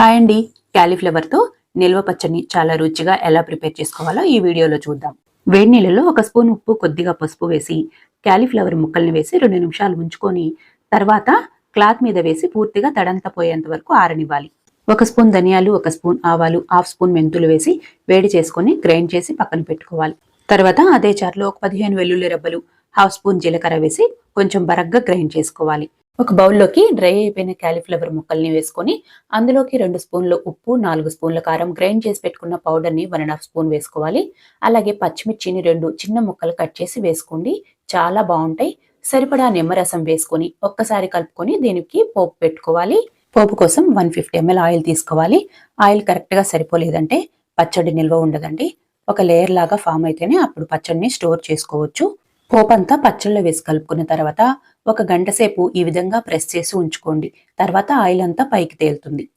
Hi అండి. క్యాలీఫ్లవర్తో నిల్వ పచ్చడిని చాలా రుచిగా ఎలా ప్రిపేర్ చేసుకోవాలో ఈ వీడియోలో చూద్దాం. వేడి నీళ్ళలో ఒక స్పూన్ ఉప్పు కొద్దిగా పసుపు వేసి క్యాలీఫ్లవర్ ముక్కల్ని వేసి రెండు నిమిషాలు ఉంచుకొని తర్వాత క్లాత్ మీద వేసి పూర్తిగా తడంతా పోయేంత వరకు ఆరనివ్వాలి. ఒక స్పూన్ ధనియాలు ఒక స్పూన్ ఆవాలు హాఫ్ స్పూన్ మెంతులు వేసి వేడి చేసుకొని గ్రైండ్ చేసి పక్కన పెట్టుకోవాలి. తర్వాత అదే చారులో ఒక పదిహేను వెల్లుల్లి రెబ్బలు హాఫ్ స్పూన్ జీలకర్ర వేసి కొంచెం బరగ్గా గ్రైండ్ చేసుకోవాలి. ఒక బౌల్లోకి డ్రై అయిపోయిన క్యాలీఫ్లవర్ ముక్కల్ని వేసుకొని అందులోకి రెండు స్పూన్లు ఉప్పు నాలుగు స్పూన్ల కారం గ్రైండ్ చేసి పెట్టుకున్న పౌడర్ని వన్ అండ్ హాఫ్ స్పూన్ వేసుకోవాలి. అలాగే పచ్చిమిర్చిని రెండు చిన్న ముక్కలు కట్ చేసి వేసుకోండి. చాలా బాగుంటాయి. సరిపడా నిమ్మరసం వేసుకొని ఒక్కసారి కలుపుకొని దీనికి పోపు పెట్టుకోవాలి. పోపు కోసం వన్ ఫిఫ్టీ ఎంఎల్ ఆయిల్ తీసుకోవాలి. ఆయిల్ కరెక్ట్గా సరిపోలేదంటే పచ్చడి నిల్వ ఉండదండి. ఒక లేయర్ లాగా ఫామ్ అయితేనే అప్పుడు పచ్చడిని స్టోర్ చేసుకోవచ్చు. పోపంతా పచ్చళ్ళలో వేసి కలుపుకున్న తర్వాత ఒక గంట సేపు ఈ విధంగా ప్రెస్ చేసి ఉంచుకోండి. తర్వాత ఆయిల్ అంతా పైకి తేలుతుంది.